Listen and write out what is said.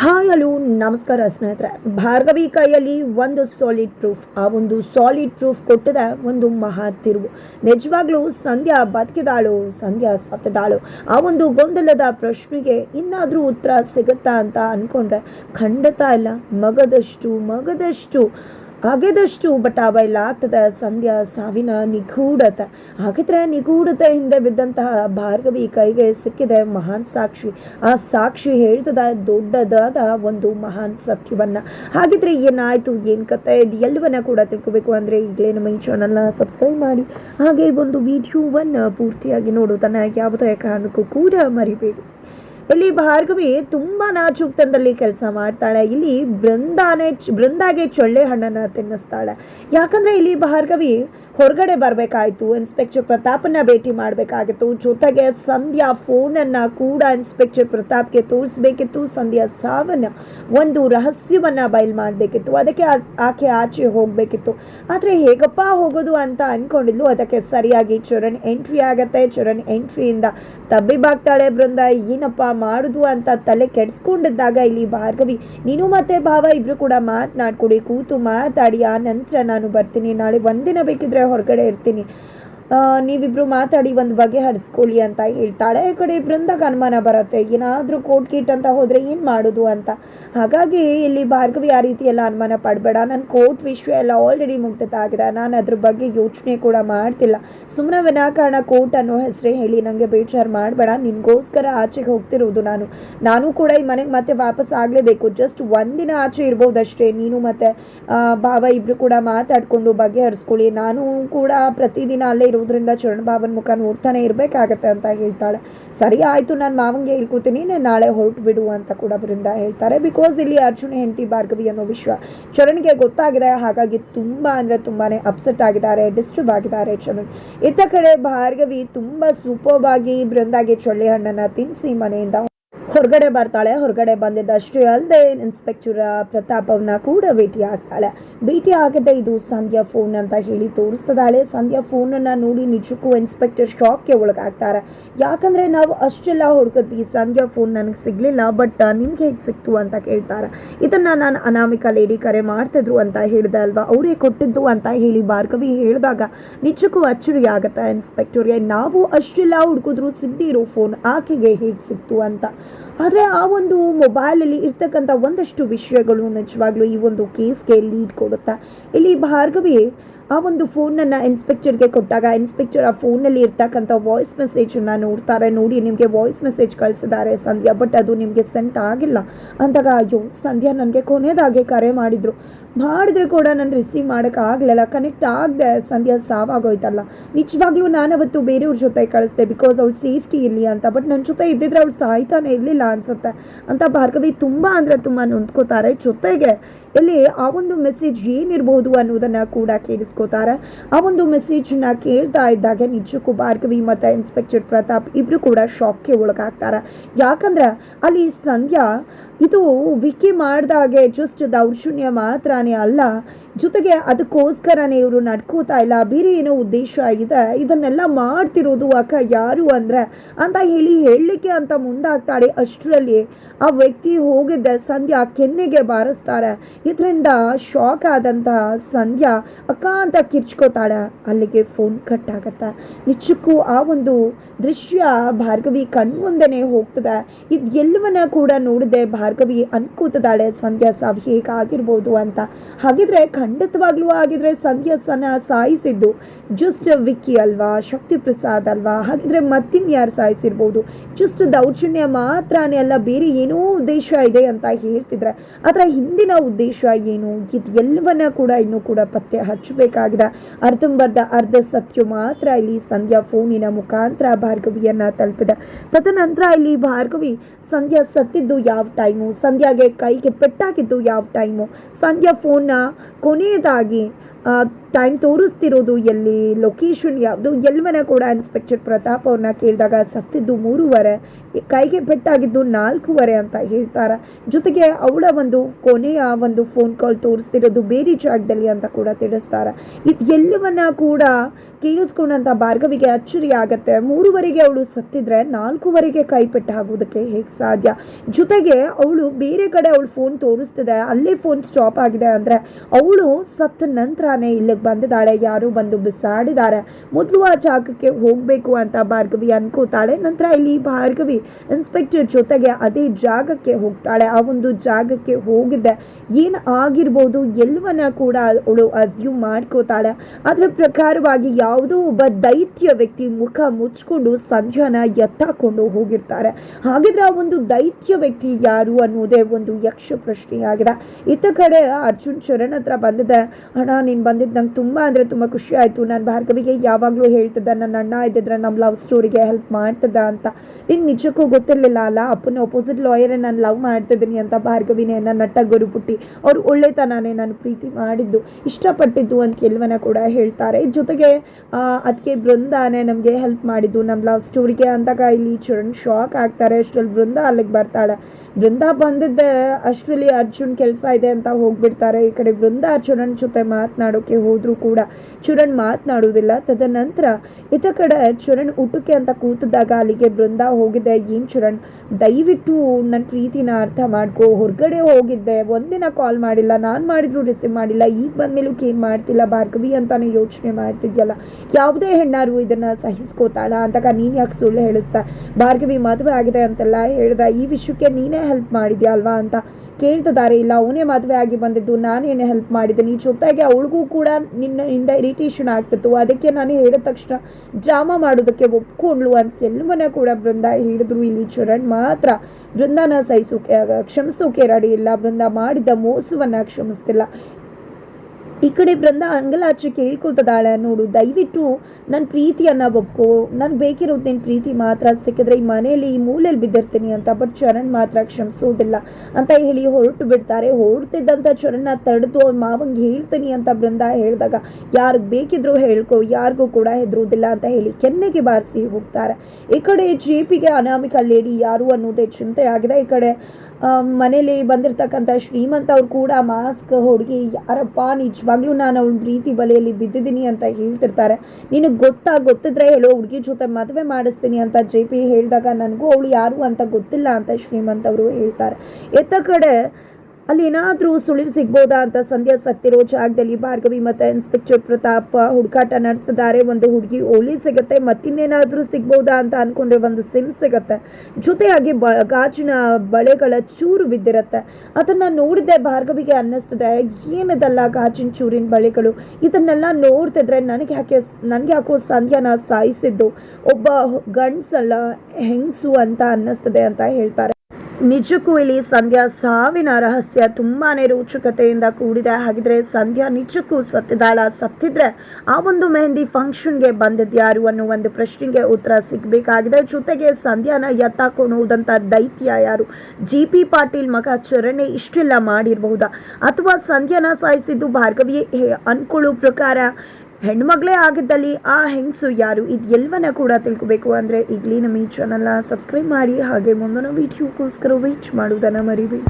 Hi hello, ನಮಸ್ಕಾರ ಸ್ನೇಹಿತರೆ. ಭಾರ್ಗವಿ ಕೈಯಲ್ಲಿ ಒಂದು ಸಾಲಿಡ್ ಪ್ರೂಫ್ ಆ ಒಂದು ಸಾಲಿಡ್ ಪ್ರೂಫ್ ಕೊಟ್ಟದ ಒಂದು ಮಹಾ ತಿರುವು. ನಿಜವಾಗ್ಲೂ ಸಂಧ್ಯಾ ಬದುಕಿದಾಳು, ಸಂಧ್ಯಾ ಸತ್ತದಾಳು. ಆ ಒಂದು ಗೊಂದಲದ ಪ್ರಶ್ನೆಗೆ ಇನ್ನಾದರೂ ಉತ್ತರ ಸಿಗುತ್ತಾ ಅಂತ ಅಂದ್ಕೊಂಡ್ರೆ ಖಂಡಿತ ಇಲ್ಲ. ಮಗದಷ್ಟು ಮಗದಷ್ಟು. ಅಗೆದಷ್ಟು ಬಟ್ ಆಗ್ತದೆ ಸಂಧ್ಯಾ ಸಾವಿನ ನಿಗೂಢತೆ. ಹಾಗಿದ್ರೆ ನಿಗೂಢತೆ ಹಿಂದೆ ಬಿದ್ದಂತಹ ಭಾರ್ಗವಿ ಕೈಗೆ ಸಿಕ್ಕಿದೆ ಮಹಾನ್ ಸಾಕ್ಷಿ. ಆ ಸಾಕ್ಷಿ ಹೇಳ್ತದ ದೊಡ್ಡದಾದ ಒಂದು ಮಹಾನ್ ಸತ್ಯವನ್ನ. ಹಾಗಿದ್ರೆ ಏನಾಯ್ತು, ಏನು ಕತೆ, ಇದು ಎಲ್ಲವನ್ನ ಕೂಡ ತಿಳ್ಕೊಬೇಕು ಅಂದರೆ ಈಗಲೇ ನಮ್ಮ ಈ ಚಾನಲ್ನ ಸಬ್ಸ್ಕ್ರೈಬ್ ಮಾಡಿ. ಹಾಗೆ ಒಂದು ವಿಡಿಯೋವನ್ನು ಪೂರ್ತಿಯಾಗಿ ನೋಡೋದನ್ನು ಯಾವುದೇ ಕಾರಣಕ್ಕೂ ಕೂಡ ಮರಿಬೇಡಿ. ಇಲ್ಲಿ ಭಾರ್ಗವಿ ತುಂಬಾ ನಾಜೂಕ್ತನದಲ್ಲಿ ಕೆಲಸ ಮಾಡ್ತಾಳೆ. ಇಲ್ಲಿ ಬೃಂದಾನೆ ಬೃಂದಾಗೆ ಚೊಳ್ಳೆ ಹಣ್ಣನ್ನ ತಿನ್ನಿಸ್ತಾಳೆ. ಯಾಕಂದ್ರೆ ಇಲ್ಲಿ ಭಾರ್ಗವಿ ಹೊರಗಡೆ ಬರಬೇಕಾಯ್ತು. ಇನ್ಸ್ಪೆಕ್ಟರ್ ಪ್ರತಾಪನ್ನ ಭೇಟಿ ಮಾಡಬೇಕಾಗಿತ್ತು. ಜೊತೆಗೆ ಸಂಧ್ಯಾ ಫೋನನ್ನು ಕೂಡ ಇನ್ಸ್ಪೆಕ್ಟರ್ ಪ್ರತಾಪ್ಗೆ ತೋರಿಸ್ಬೇಕಿತ್ತು. ಸಂಧ್ಯಾ ಸಾವನ್ನ ಒಂದು ರಹಸ್ಯವನ್ನ ಬಯಲು ಮಾಡಬೇಕಿತ್ತು. ಅದಕ್ಕೆ ಆಕೆ ಆಚೆ ಹೋಗಬೇಕಿತ್ತು. ಆದರೆ ಹೇಗಪ್ಪ ಹೋಗೋದು ಅಂತ ಅನ್ಕೊಂಡಿದ್ಲು. ಅದಕ್ಕೆ ಸರಿಯಾಗಿ ಚರಣ್ ಎಂಟ್ರಿ ಆಗತ್ತೆ. ಚರಣ್ ಎಂಟ್ರಿಯಿಂದ ತಬ್ಬಿಬಾಗ್ತಾಳೆ ಬೃಂದ. ಏನಪ್ಪ ಮಾಡುದು ಅಂತ ತಲೆ ಕೆಡಿಸ್ಕೊಂಡಿದ್ದಾಗ ಇಲ್ಲಿ ಭಾರ್ಗವಿ, ನೀನು ಮತ್ತೆ ಭಾವ ಇಬ್ರು ಕೂಡ ಮಾತನಾಡ್ಕೊಡಿ. ಕೂತು ಮಾತಾಡಿ. ಆ ನಂತರ ನಾನು ಬರ್ತೀನಿ. ನಾಳೆ ಒಂದಿನ ಬೇಕಿದ್ರೆ ಹೊರಗಡೆ ಇರ್ತೀನಿ. ನೀವಿಬ್ರು ಮಾತಾಡಿ ಒಂದು ಬಗೆಹರಿಸ್ಕೊಳ್ಳಿ ಅಂತ ಹೇಳ್ತಾಳೆ. ಈ ಕಡೆ ಇಬ್ಬರಿಂದಾಗ ಅನುಮಾನ ಬರುತ್ತೆ. ಏನಾದರೂ ಕೋಟ್ ಕೀಟ್ ಅಂತ ಹೋದರೆ ಏನು ಮಾಡೋದು ಅಂತ. ಹಾಗಾಗಿ ಇಲ್ಲಿ ಭಾರ್ಗವಿ ಆ ರೀತಿ ಎಲ್ಲ ಅನುಮಾನ ಪಡಬೇಡ. ನನ್ನ ಕೋರ್ಟ್ ವಿಷಯ ಎಲ್ಲ ಆಲ್ರೆಡಿ ಮುಗ್ದತಾಗಿದೆ ನಾನು ಅದ್ರ ಬಗ್ಗೆ ಯೋಚನೆ ಕೂಡ ಮಾಡ್ತಿಲ್ಲ. ಸುಮ್ಮನೆ ವಿನಾಕಾರಣ ಕೋರ್ಟ್ ಅನ್ನೋ ಹೆಸರೇ ಹೇಳಿ ನನಗೆ ಬೇಜಾರು ಮಾಡಬೇಡ. ನಿನಗೋಸ್ಕರ ಆಚೆಗೆ ಹೋಗ್ತಿರೋದು ನಾನು. ನಾನು ಕೂಡ ಈ ಮನೆಗೆ ಮತ್ತೆ ವಾಪಸ್ ಆಗಲೇಬೇಕು. ಜಸ್ಟ್ ಒಂದಿನ ಆಚೆ ಇರ್ಬೋದಷ್ಟೇ. ನೀನು ಮತ್ತೆ ಭಾವ ಇಬ್ಬರು ಕೂಡ ಮಾತಾಡಿಕೊಂಡು ಬಗೆಹರಿಸ್ಕೊಳ್ಳಿ ನಾನು ಕೂಡ ಪ್ರತಿದಿನ ಅಲ್ಲೇ ಇರೋದ್ರಿಂದ ಚರಣ್ ಭಾವನ ಮುಖ ನೋಡ್ತಾನೆ ಇರಬೇಕಾಗತ್ತೆ ಅಂತ ಹೇಳ್ತಾಳೆ. ಸರಿ ಆಯಿತು, ನಾನು ಮಾವಂಗೆ ಹೇಳ್ಕೊತೀನಿ, ನಾನು ನಾಳೆ ಹೊರಟು ಬಿಡು ಅಂತ ಕೂಡ ಬೃಂದ ಹೇಳ್ತಾರೆ. ಬಿಕಾಸ್ ಇಲ್ಲಿ ಅರ್ಜುನ ಹೆಂಡತಿ ಭಾರ್ಗವಿ ಅನ್ನೋ ವಿಶ್ವ ಚರಣ್ಗೆ ಗೊತ್ತಾಗಿದೆ, ಹಾಗಾಗಿ ತುಂಬ ಅಂದರೆ ತುಂಬಾ ಅಪ್ಸೆಟ್ ಆಗಿದ್ದಾರೆ ಡಿಸ್ಟರ್ಬ್ ಆಗಿದ್ದಾರೆ ಚರಣ್. ಇತ್ತ ಕಡೆ ಭಾರ್ಗವಿ ತುಂಬ ಸೂಪರ್ವಾಗಿ ಬೃಂದಾಗೆ ಚೊಳ್ಳೆ ಹಣ್ಣನ್ನು ತಿನ್ನಿಸಿ ಮನೆಯಿಂದ ಹೊರಗಡೆ ಬರ್ತಾಳೆ, ಹೊರಗಡೆ ಬಂದಿದ್ದಷ್ಟೇ ಅಲ್ಲದೆ ಇನ್ಸ್ಪೆಕ್ಟರ್ ಪ್ರತಾಪ್ ಕೂಡ ಭೇಟಿ ಆಗ್ತಾಳೆ. ಭೇಟಿ ಆಗದೆ ಇದು ಸಂಧ್ಯಾ ಫೋನ್ ಅಂತ ಹೇಳಿ ತೋರಿಸ್ತದಾಳೆ ಸಂಧ್ಯಾ ಫೋನನ್ನು ನೋಡಿ ನಿಜಕ್ಕೂ ಇನ್ಸ್ಪೆಕ್ಟರ್ ಶಾಕ್ಗೆ ಒಳಗಾಗ್ತಾರೆ. ಯಾಕಂದರೆ ನಾವು ಅಷ್ಟೆಲ್ಲ ಹುಡುಕಿದ್ವಿ, ಸಂಧ್ಯಾ ಫೋನ್ ನನಗೆ ಸಿಗಲಿಲ್ಲ ಬಟ್ ನಿಮ್ಗೆ ಹೇಗೆ ಸಿಕ್ತು ಅಂತ ಕೇಳ್ತಾರೆ. ಇದನ್ನು ನಾನು ಅನಾಮಿಕಾ ಲೇಡಿ ಕರೆ ಮಾಡ್ತಿದ್ರು ಅಂತ ಹೇಳಿದೆ ಅಲ್ವಾ? ಅವರೇ ಕೊಟ್ಟಿದ್ದು ಅಂತ ಹೇಳಿ ಭಾರ್ಗವಿ ಹೇಳಿದಾಗ ನಿಜಕ್ಕೂ ಅಚ್ಚರಿ ಆಗುತ್ತೆ ಇನ್ಸ್ಪೆಕ್ಟರ್ಗೆ ನಾವು ಅಷ್ಟೆಲ್ಲ ಹುಡುಕಿದ್ರು ಸಿದ್ದಿರೋ ಫೋನ್ ಆಕೆಗೆ ಹೇಗೆ ಸಿಕ್ತು ಅಂತ. ಆದರೆ ಆ ಒಂದು ಮೊಬೈಲಲ್ಲಿ ಇರ್ತಕ್ಕಂಥ ಒಂದಷ್ಟು ವಿಷಯಗಳು ನಿಜವಾಗ್ಲೂ ಈ ಒಂದು ಕೇಸ್ಗೆ ಲೀಡ್ ಕೊಡುತ್ತಾ? ಇಲ್ಲಿ ಭಾರ್ಗವಿ ಆ ಒಂದು ಫೋನನ್ನು ಇನ್ಸ್ಪೆಕ್ಟರ್ಗೆ ಕೊಟ್ಟಾಗ, ಇನ್ಸ್ಪೆಕ್ಟರ್ ಆ ಫೋನಲ್ಲಿ ಇರ್ತಕ್ಕಂಥ ವಾಯ್ಸ್ ಮೆಸೇಜನ್ನು ನೋಡ್ತಾರೆ, ನೋಡಿ ನಿಮಗೆ ವಾಯ್ಸ್ ಮೆಸೇಜ್ ಕಳಿಸಿದ್ದಾರೆ ಸಂಧ್ಯಾ ಬಟ್ ಅದು ನಿಮಗೆ ಸೆಂಟ್ ಆಗಿಲ್ಲ ಅಂದಾಗ, ಅಯ್ಯೋ, ಸಂಧ್ಯಾ ನನಗೆ ಕೊನೆಯದಾಗೆ ಕರೆ ಮಾಡಿದ್ರು. ಮಾಡಿದ್ರೆ ಕೂಡ ನಾನು ರಿಸೀವ್ ಮಾಡೋಕ್ಕಾಗಲಿಲ್ಲ ಕನೆಕ್ಟ್ ಆಗದೆ ಸಂಧ್ಯಾ ಸಾವಾಗೋಯ್ತಲ್ಲ. ನಿಜವಾಗ್ಲೂ ನಾನು ಅವತ್ತು ಬೇರೆಯವ್ರ ಜೊತೆ ಕಳಿಸ್ದೆ ಬಿಕಾಸ್ ಅವ್ಳು ಸೇಫ್ಟಿ ಇರಲಿ ಅಂತ ಬಟ್ ನನ್ನ ಜೊತೆ ಇದ್ದಿದ್ರೆ ಅವ್ಳು ಸಾಯ್ತಾನೆ ಇರಲಿಲ್ಲ ಅನ್ಸುತ್ತೆ. ಅಂತ ಭಾರ್ಗವಿ ತುಂಬ ಅಂದರೆ ತುಂಬ ನೊಂದ್ಕೋತಾರೆ ಜೊತೆಗೆ. ಇಲ್ಲಿ ಆ ಒಂದು ಮೆಸೇಜ್ ಏನಿರಬಹುದು ಅನ್ನೋದನ್ನು ಕೂಡ ಕೇಳಿಸ್ಕೋತಾರೆ. ಆ ಒಂದು ಮೆಸೇಜನ್ನ ಕೇಳ್ತಾ ಇದ್ದಾಗ ನಿಜಕ್ಕೂ ಭಾರ್ಗವಿ ಮತ್ತು ಇನ್ಸ್ಪೆಕ್ಟರ್ ಪ್ರತಾಪ್ ಇಬ್ಬರು ಕೂಡ ಶಾಕ್ಗೆ ಒಳಗಾಗ್ತಾರೆ. ಯಾಕಂದ್ರೆ ಅಲ್ಲಿ ಸಂಧ್ಯಾ ಇದು ವಿಕಿ ಮಾಡಿದಾಗೆ ಜಸ್ಟ್ ದೌರ್ಜನ್ಯ ಮಾತ್ರನೇ ಅಲ್ಲ ಜೊತೆಗೆ ಅದಕ್ಕೋಸ್ಕರನೇ ಇವರು ನಡ್ಕೋತಾ ಇಲ್ಲ. ಬೇರೆ ಏನೋ ಉದ್ದೇಶ ಇದೆ ಇದನ್ನೆಲ್ಲ ಮಾಡ್ತಿರೋದು ಅಕ್ಕ ಯಾರು ಅಂದರೆ ಅಂತ ಹೇಳಿ ಹೇಳಲಿಕ್ಕೆ ಅಂತ ಮುಂದಾಗ್ತಾಳೆ. ಅಷ್ಟರಲ್ಲಿ ಆ ವ್ಯಕ್ತಿ ಹೋಗಿದ್ದ ಸಂಧ್ಯಾ ಕೆನ್ನೆಗೆ ಬಾರಿಸ್ತಾರೆ. ಇದರಿಂದ ಶಾಕ್ ಆದಂತಹ ಸಂಧ್ಯಾ ಅಕ್ಕ ಅಂತ ಕಿರ್ಚ್ಕೋತಾಳೆ. ಅಲ್ಲಿಗೆ ಫೋನ್ ಕಟ್ ಆಗತ್ತೆ. ನಿಜಕ್ಕೂ ಆ ಒಂದು ದೃಶ್ಯ ಭಾರ್ಗವಿ ಕಣ್ಮುಂದೆನೆ ಹೋಗ್ತದೆ. ಇದು ಎಲ್ಲವನ್ನ ಕೂಡ ನೋಡಿದೆ ಭಾರ್ಗವಿ ಅನ್ಕೋತದಾಳೆ ಸಂಧ್ಯಾ ಸಾವು ಹೇಗಾಗಿರ್ಬೋದು ಅಂತ. ಹಾಗಿದ್ರೆ ಖಂಡಿತವಾಗ್ಲೂ ಆಗಿದ್ರೆ ಸಂಧ್ಯಸನ ಸಾಯಿಸಿದ್ದು. ಜಸ್ಟ್ ವಿಕ್ಕಿ ಅಲ್ವಾ, ಶಕ್ತಿ ಪ್ರಸಾದ್ ಅಲ್ವಾ, ಹಾಗಿದ್ರೆ ಮತ್ತಿನ್ ಯಾರು ಸಾಯಿಸಿರ್ಬೋದು? ಜಸ್ಟ್ ದೌರ್ಜನ್ಯ ಮಾತ್ರನೇ ಅಲ್ಲ, ಬೇರೆ ಏನೋ ಉದ್ದೇಶ ಇದೆ ಅಂತ ಹೇಳ್ತಿದ್ರೆ. ಅದರ ಹಿಂದಿನ ಉದ್ದೇಶ ಏನು? ಇದು ಎಲ್ಲವನ್ನ ಕೂಡ ಇನ್ನೂ ಕೂಡ ಪತ್ತೆ ಹಚ್ಚಬೇಕಾಗಿದೆ. ಅರ್ಧಂಬರ್ಧ ಅರ್ಧ ಸತ್ಯ ಮಾತ್ರ ಇಲ್ಲಿ ಸಂಧ್ಯಾ ಫೋನಿನ ಮುಖಾಂತರ ಭಾರ್ಗವಿಯನ್ನ ತಲುಪಿದೆ. ತದನಂತರ ಇಲ್ಲಿ ಭಾರ್ಗವಿ, ಸಂಧ್ಯಾ ಸತ್ತಿದ್ದು ಯಾವ ಟೈಮು ಸಂಧ್ಯಾಗೆ ಕೈಗೆ ಪೆಟ್ಟಾಗಿದ್ದು ಯಾವ ಟೈಮು ಸಂಧ್ಯಾ ಫೋನ್ನ ಕೊನೆಯದಾಗಿ ಆ, ಟೈಮ್ ತೋರಿಸ್ತಿರೋದು ಎಲ್ಲಿ? ಲೊಕೇಶನ್ ಯಾವುದು? ಎಲ್ಲವನ್ನ ಕೂಡ ಇನ್ಸ್ಪೆಕ್ಟರ್ ಪ್ರತಾಪ್ ಅವ್ರನ್ನ ಕೇಳಿದಾಗ ಸತ್ತಿದ್ದು ಮೂರುವರೆ, ಕೈಗೆ ಪೆಟ್ಟಾಗಿದ್ದು ನಾಲ್ಕೂವರೆ ಅಂತ ಹೇಳ್ತಾರೆ. ಜೊತೆಗೆ ಅವಳ ಒಂದು ಕೊನೆಯ ಒಂದು ಫೋನ್ ಕಾಲ್ ತೋರಿಸ್ತಿರೋದು ಬೇರೆ ಜಾಗದಲ್ಲಿ ಅಂತ ಕೂಡ ತಿಳಿಸ್ತಾರೆ. ಇದು ಎಲ್ಲವನ್ನ ಕೂಡ ಕೇಳಿಸ್ಕೊಂಡಂಥ ಭಾರ್ಗವಿಗೆ ಅಚ್ಚರಿ ಆಗತ್ತೆ. ಮೂರುವರೆಗೆ ಅವಳು ಸತ್ತಿದ್ರೆ ನಾಲ್ಕೂವರೆಗೆ ಕೈ ಪೆಟ್ಟಾಗೋದಕ್ಕೆ ಹೇಗೆ ಸಾಧ್ಯ? ಜೊತೆಗೆ ಅವಳು ಬೇರೆ ಕಡೆ ಅವಳು ಫೋನ್ ತೋರಿಸ್ತಿದೆ, ಅಲ್ಲೇ ಫೋನ್ ಸ್ಟಾಪ್ ಆಗಿದೆ ಅಂದರೆ ಅವಳು ಸತ್ತ ನಂತರನೇ ಇಲ್ಲಿಗೆ ಬಂದಿದ್ದಾಳೆ. ಯಾರು ಬಂದು ಬಿಸಾಡಿದ್ದಾರೆ. ಮೊದಲು ಆ ಜಾಗಕ್ಕೆ ಹೋಗಬೇಕು ಅಂತ ಭಾರ್ಗವಿ ಅನ್ಕೋತಾಳೆ. ನಂತರ ಇಲ್ಲಿ ಭಾರ್ಗವಿ ಇನ್ಸ್ಪೆಕ್ಟರ್ ಜೊತೆಗೆ ಅದೇ ಜಾಗಕ್ಕೆ ಹೋಗ್ತಾಳೆ. ಆ ಒಂದು ಜಾಗಕ್ಕೆ ಹೋಗಿದ್ದೆ. ಏನು ಆಗಿರ್ಬೋದು ಎಲ್ಲವನ್ನ ಕೂಡ ಅವಳು ಅಸ್ಯೂಮ್ ಮಾಡ್ಕೋತಾಳೆ. ಅದರ ಪ್ರಕಾರವಾಗಿ ಯಾವುದೋ ಒಬ್ಬ ದೈತ್ಯ ವ್ಯಕ್ತಿ ಮುಖ ಮುಚ್ಕೊಂಡು ಸಂಧ್ಯಾನ ಎತ್ತಾಕೊಂಡು ಹೋಗಿರ್ತಾರೆ. ಹಾಗಿದ್ರೆ ಆ ಒಂದು ದೈತ್ಯ ವ್ಯಕ್ತಿ ಯಾರು ಅನ್ನೋದೇ ಒಂದು ಯಕ್ಷ ಪ್ರಶ್ನೆಯಾಗಿದೆ ಇತ್ತ ಕಡೆ ಅರ್ಜುನ್ ಶರಣ್ ಹತ್ರ ಬಂದಿದೆ ಹಣ ನೀನು ಬಂದಿದ್ದು ನಂಗೆ ತುಂಬ ಅಂದರೆ ತುಂಬ ಖುಷಿ ಆಯಿತು. ನಾನು ಭಾರ್ಗವಿಗೆ ಯಾವಾಗಲೂ ಹೇಳ್ತಿದ್ದೆ ನನ್ನ ಅಣ್ಣ ಇದ್ದಿದ್ರೆ ನಮ್ಮ ಲವ್ ಸ್ಟೋರಿಗೆ ಹೆಲ್ಪ್ ಮಾಡ್ತದ ಅಂತ. ನಿನ್ನ ನಿಜಕ್ಕೂ ಗೊತ್ತಿರಲಿಲ್ಲ ಅಲ್ಲ, ಅಪ್ಪನ ಅಪೋಸಿಟ್ ಲಾಯರೇ ನಾನು ಲವ್ ಮಾಡ್ತಿದ್ದೀನಿ ಅಂತ ಭಾರ್ಗವಿನೇ ನನ್ನ ನಟ್ಟ ಗುರುಪುಟ್ಟಿ ಅವ್ರು ಒಳ್ಳೆತನೇ ನಾನು ಪ್ರೀತಿ ಮಾಡಿದ್ದು, ಇಷ್ಟಪಟ್ಟಿದ್ದು ಅಂತ ಎಲ್ಲವನ್ನ ಕೂಡ ಹೇಳ್ತಾರೆ. ಜೊತೆಗೆ ಅದಕ್ಕೆ ಬೃಂದಾನೇ ನಮಗೆ ಹೆಲ್ಪ್ ಮಾಡಿದ್ದು ನಮ್ಮ ಲವ್ ಸ್ಟೋರಿಗೆ ಅಂದಾಗ ಇಲ್ಲಿ ಚರಣ್ ಶಾಕ್ ಆಗ್ತಾರೆ, ಅಷ್ಟರಲ್ಲಿ ಬೃಂದ ಅಲ್ಲಿಗೆ ಬರ್ತಾಳೆ. ಬೃಂದ ಬಂದಿದ್ದೆ ಅಷ್ಟರಲ್ಲಿ ಅರ್ಜುನ್ ಕೆಲಸ ಇದೆ ಅಂತ ಹೋಗ್ಬಿಡ್ತಾರೆ. ಈ ಕಡೆ ಬೃಂದ ಅರ್ಜುನನ ಜೊತೆ ಮಾತನಾಡೋಕೆ ಹೋದ್ರು ಕೂಡ ಚುರಣ್ ಮಾತನಾಡುವುದಿಲ್ಲ. ತದನಂತರ ಇತ ಕಡೆ ಚುರಣ್ ಊಟಕ್ಕೆ ಅಂತ ಕೂತಿದ್ದಾಗ ಅಲ್ಲಿಗೆ ಬೃಂದ ಹೋಗಿದ್ದೆ ಏನು ಚುರಣ್? ದಯವಿಟ್ಟು ನನ್ನ ಪ್ರೀತಿನ ಅರ್ಥ ಮಾಡ್ಕೊ. ಹೊರಗಡೆ ಹೋಗಿದ್ದೆ. ಒಂದಿನ ಕಾಲ್ ಮಾಡಿಲ್ಲ. ನಾನು ಮಾಡಿದ್ರು ರಿಸೀವ್ ಮಾಡಿಲ್ಲ. ಈಗ ಬಂದಮೇಲೂ ಏನು ಮಾಡ್ತಿಲ್ಲ. ಭಾರ್ಗವಿ ಅಂತಾನೆ ಯೋಚನೆ ಮಾಡ್ತಿದ್ಯಲ್ಲ. ಯಾವುದೇ ಹೆಣ್ಣಾರು ಇದನ್ನ ಸಹಿಸ್ಕೋತಾಳ ಅಂತಾಗ ನೀನು ಯಾಕೆ ಸುಳ್ಳು ಹೇಳಿಸ್ತಾ? ಭಾರ್ಗವಿ ಮದುವೆ ಆಗಿದೆ ಅಂತೆಲ್ಲ ಹೇಳ್ದೆ. ಈ ವಿಷಯಕ್ಕೆ ನೀನೇ ಹೆಲ್ಪ್ ಮಾಡಿದ್ಯಾ ಅಲ್ವಾ ಅಂತ ಕೇಳ್ತಿದ್ದಾರೆ ಇಲ್ಲ, ಅವನೇ ಮದುವೆ ಆಗಿ ಬಂದಿದ್ದು ನಾನೇನು ಹೆಲ್ಪ್ ಮಾಡಿದ್ದೀನಿ ಜೊತೆಗೆ ಅವಳಿಗೂ ಕೂಡ ನಿನ್ನಿಂದ ಇರಿಟೇಷನ್ ಆಗ್ತಿತ್ತು. ಅದಕ್ಕೆ ನಾನು ಹೇಳಿದ ತಕ್ಷಣ ಡ್ರಾಮಾ ಮಾಡೋದಕ್ಕೆ ಒಪ್ಕೊಂಡ್ಲು ಅಂತ ಎಲ್ಲವನ್ನ ಕೂಡ ಬೃಂದ ಹೇಳಿದ್ರು. ಇಲ್ಲಿ ಚರಣ್ ಮಾತ್ರ ಬೃಂದಾನ ಸಹಿಸೋಕೆ ಕ್ಷಮಿಸೋಕೆ ರೆಡಿ ಇಲ್ಲ. ಬೃಂದ ಮಾಡಿದ ಮೋಸವನ್ನು ಕ್ಷಮಿಸ್ತಿಲ್ಲ. ಈ ಕಡೆ ಬೃಂದ ಅಂಗಲಾಚೆ ಕೇಳ್ಕೊಳ್ತದಾಳೆ ನೋಡು, ದಯವಿಟ್ಟು ನನ್ನ ಪ್ರೀತಿಯನ್ನು ಒಪ್ಕೋ. ನಾನು ಬೇಕಿರೋದು ನಿನ್ನ ಪ್ರೀತಿ ಮಾತ್ರ ಸಿಕ್ಕಿದ್ರೆ ಈ ಮನೆಯಲ್ಲಿ ಈ ಮೂಲೆಯಲ್ಲಿ ಬಿದ್ದಿರ್ತೀನಿ ಅಂತ, ಬಟ್ ಚರಣ್ ಮಾತ್ರ ಕ್ಷಮಿಸೋದಿಲ್ಲ ಅಂತ ಹೇಳಿ ಹೊರಟು ಬಿಡ್ತಾರೆ. ಹೊರಡ್ತಿದ್ದಂಥ ಚರಣ್ನ ತಡೆದು ಅವ್ರ ಮಾವಂಗೆ ಹೇಳ್ತೀನಿ ಅಂತ ಬೃಂದ ಹೇಳಿದಾಗ, ಯಾರಿಗೆ ಬೇಕಿದ್ರು ಹೇಳ್ಕೊ, ಯಾರಿಗೂ ಕೂಡ ಹೆದರೋದಿಲ್ಲ ಅಂತ ಹೇಳಿ ಕೆನ್ನೆಗೆ ಬಾರಿಸಿ ಹೋಗ್ತಾರೆ. ಈ ಕಡೆ ಜೇಪಿಗೆ ಅನಾಮಿಕ ಲೇಡಿ ಯಾರು ಅನ್ನೋದೇ ಚಿಂತೆ ಆಗಿದೆ ಈ ಕಡೆ ಮನೇಲಿ ಬಂದಿರ್ತಕ್ಕಂಥ ಶ್ರೀಮಂತ ಅವ್ರು ಕೂಡ ಮಾಸ್ಕ್ ಹುಡುಗಿ, ಯಾರಪ್ಪ, ನಿಜವಾಗ್ಲೂ ನಾನು ಅವಳ ಪ್ರೀತಿ ಬಲೆಯಲ್ಲಿ ಬಿದ್ದಿದ್ದೀನಿ ಅಂತ ಹೇಳ್ತಿರ್ತಾರೆ. ನಿನಗೆ ಗೊತ್ತಾ, ಗೊತ್ತಿದ್ರೆ ಹೇಳೋ, ಹುಡುಗಿ ಜೊತೆ ಮದುವೆ ಮಾಡಿಸ್ತೀನಿ ಅಂತ ಜೆ ಪಿ ಹೇಳಿದಾಗ ನನಗೂ ಅವಳು ಯಾರು ಅಂತ ಗೊತ್ತಿಲ್ಲ ಅಂತ ಶ್ರೀಮಂತ ಅವರು ಹೇಳ್ತಾರೆ. ಎತ್ತ ಕಡೆ ಅಲ್ಲಿ ಏನಾದರೂ ಸುಳಿವು ಸಿಗ್ಬೋದಾ ಅಂತ ಸಂಧ್ಯಾ ಸತ್ತಿರೋ ಜಾಗದಲ್ಲಿ ಭಾರ್ಗವಿ ಮತ್ತು ಇನ್ಸ್ಪೆಕ್ಟರ್ ಪ್ರತಾಪ್ ಹುಡುಕಾಟ ನಡೆಸಿದ್ದಾರೆ. ಒಂದು ಹುಡುಗಿ ಓಲಿ ಸಿಗುತ್ತೆ, ಮತ್ತಿನ್ನೇನಾದರೂ ಸಿಗ್ಬೋದಾ ಅಂತ ಅಂದ್ಕೊಂಡ್ರೆ ಒಂದು ಸಿಮ್ ಸಿಗುತ್ತೆ. ಜೊತೆಯಾಗಿ ಬ, ಗಾಜಿನ ಬಳೆಗಳ ಚೂರು ಬಿದ್ದಿರುತ್ತೆ. ಅದನ್ನು ನೋಡಿದೆ ಭಾರ್ಗವಿಗೆ ಅನ್ನಿಸ್ತದೆ, ಏನದಲ್ಲ ಗಾಜಿನ ಚೂರಿನ ಬಳೆಗಳು? ಇದನ್ನೆಲ್ಲ ನೋಡ್ತಿದ್ರೆ ನನಗೆ ಯಾಕೆ ನನಗೆ ಯಾಕೋ ಸಂಧ್ಯಾನ ಸಾಯಿಸಿದ್ದು? ಒಬ್ಬ ಗಂಡ್ಸಲ್ಲ ಹೆಂಗಸು ಅಂತ ಅನ್ನಿಸ್ತದೆ ಅಂತ ಹೇಳ್ತಾರೆ. ನಿಜಕ್ಕೂ ಇಲ್ಲಿ ಸಂಧ್ಯಾ ಸಾವಿನ ರಹಸ್ಯ ತುಂಬಾ ರೋಚಕತೆಯಿಂದ ಕೂಡಿದೆ. ಹಾಗಿದ್ರೆ ಸಂಧ್ಯಾ ನಿಜಕ್ಕೂ ಸತ್ಯದಾಳ, ಸತ್ತಿದ್ರೆ ಆ ಒಂದು ಮೆಹಂದಿ ಫಂಕ್ಷನ್ಗೆ ಬಂದಿದ್ಯಾರು ಅನ್ನೋ ಒಂದು ಪ್ರಶ್ನೆಗೆ ಉತ್ತರ ಸಿಗಬೇಕಾಗಿದೆ. ಜೊತೆಗೆ ಸಂಧ್ಯಾನ ಎತ್ತಾಕೊಂಡು ದೈತ್ಯ ಯಾರು? ಜಿ ಪಿ ಪಾಟೀಲ್ ಮಗ ಚರಣೆ ಇಷ್ಟೆಲ್ಲ ಮಾಡಿರಬಹುದಾ? ಅಥವಾ ಸಂಧ್ಯಾನ ಸಾಯಿಸಿದ್ದು ಭಾರ್ಗವಿ ಅನ್ಕೊಳ್ಳೋ ಪ್ರಕಾರ ಹೆಣ್ಮಗಳೇ ಆಗಿದ್ದಲ್ಲಿ ಆ ಹೆಂಗಸು ಯಾರು? ಇದು ಎಲ್ಲವನ್ನ ಕೂಡ ತಿಳ್ಕೊಬೇಕು ಅಂದರೆ ಈಗಲೇ ನಮ್ಮ ಈ ಚಾನಲ್ನ ಸಬ್ಸ್ಕ್ರೈಬ್ ಮಾಡಿ, ಹಾಗೆ ಮುಂದಿನ ವೀಡಿಯೋಗೋಸ್ಕರ ವೇಟ್ ಮಾಡುವುದನ್ನು ಮರಿಬೇಡಿ.